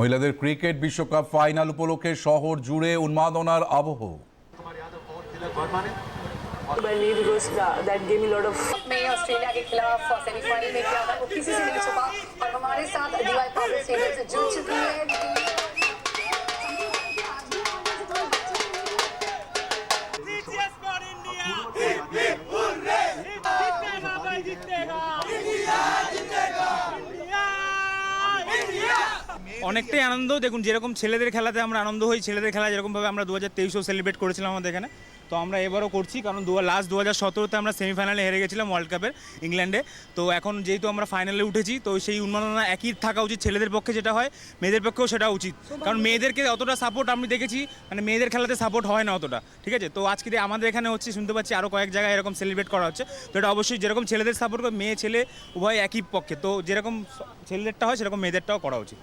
মহিলাদের ক্রিকেট বিশ্বকাপ ফাইনাল উপলক্ষে শহর জুড়ে উন্মাদনার আবহ by me because that, that gave me a lot of में ऑस्ट्रेलिया के खिलाफ सेमीफाइनल में किया था वो किसी से नहीं छुपा और हमारे साथ অনেকটাই আনন্দ। দেখুন, যেরকম ছেলেদের খেলাতে আমরা আনন্দ হই, ছেলেদের খেলা যেরকমভাবে আমরা দু হাজার তেইশেও সেলিব্রেট করেছিলাম আমাদের এখানে। তো আমরা এবারও করছি, কারণ দু লাস্ট দু হাজার সতেরোতে আমরা সেমিফাইনালে হেরে গেছিলাম ওয়ার্ল্ড কাপের ইংল্যান্ডে তো এখন যেহেতু আমরা ফাইনালে উঠেছি, তো সেই উন্মাদনা একই থাকা উচিত ছেলেদের পক্ষে যেটা হয়, মেয়েদের পক্ষেও সেটা উচিত। কারণ মেয়েদেরকে অতটা সাপোর্ট আমি দেখেছি মানে মেয়েদের খেলাতে সাপোর্ট হয় না অতটা, ঠিক আছে? তো আজকে আমাদের এখানে হচ্ছে, শুনতে পাচ্ছি আরও কয়েক জায়গায় এরকম সেলিব্রেট করা হচ্ছে। তো এটা অবশ্যই যেরকম ছেলেদের সাপোর্ট করে মেয়ে, ছেলে, উভয় একই পক্ষে। তো যেরকম ছেলেদেরটা হয়, সেরকম মেয়েদেরটাও করা উচিত।